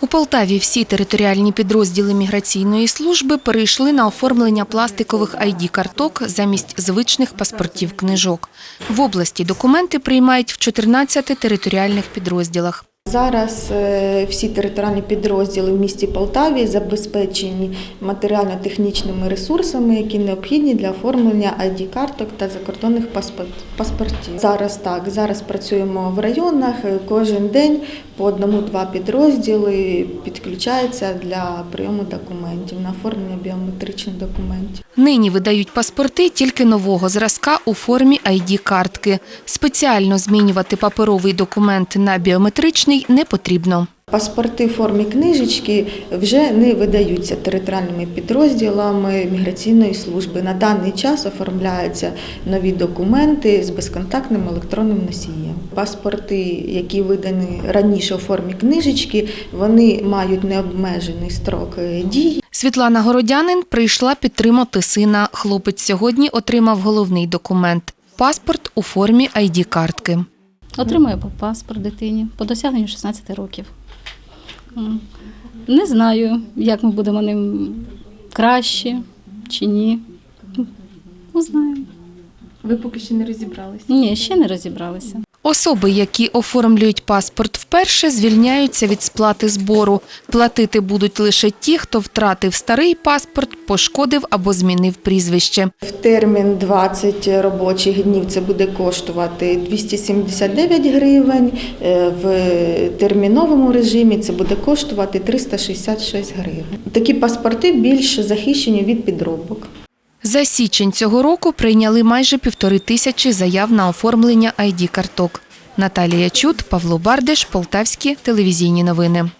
У Полтаві всі територіальні підрозділи міграційної служби перейшли на оформлення пластикових ID-карток замість звичних паспортів книжок. В області документи приймають в 14 територіальних підрозділах. Зараз е, всі територіальні підрозділи в місті Полтаві забезпечені матеріально-технічними ресурсами, які необхідні для оформлення ID-карток та закордонних паспортів. Зараз так, зараз працюємо в районах. е, Кожен день по одному-два підрозділи підключаються для прийому документів на оформлення біометричних документів. Нині видають паспорти тільки нового зразка у формі ID-картки. Спеціально змінювати паперовий документ на біометричний не потрібно. Паспорти в формі книжечки вже не видаються територіальними підрозділами міграційної служби. На даний час оформляються нові документи з безконтактним електронним носієм. Паспорти, які видані раніше у формі книжечки, вони мають необмежений строк дії. Світлана Городянин прийшла підтримати сина. Хлопець сьогодні отримав головний документ – паспорт у формі ID-картки. Отримує по паспорт дитині по досягненню 16 років. Не знаю, як ми будемо ним краще чи ні. Ну, знаємо. Ви поки ще не розібралися. Ні, ще не розібралися. Особи, які оформлюють паспорт вперше, звільняються від сплати збору. Платити будуть лише ті, хто втратив старий паспорт, пошкодив або змінив прізвище. В термін 20 робочих днів це буде коштувати 279 гривень. е, В терміновому режимі це буде коштувати 366 гривень. Такі паспорти більш захищені від підробок. За січень цього року прийняли майже півтори тисячі заяв на оформлення ID-карток. Наталія Чут, Павло Бардиш, Полтавські телевізійні новини.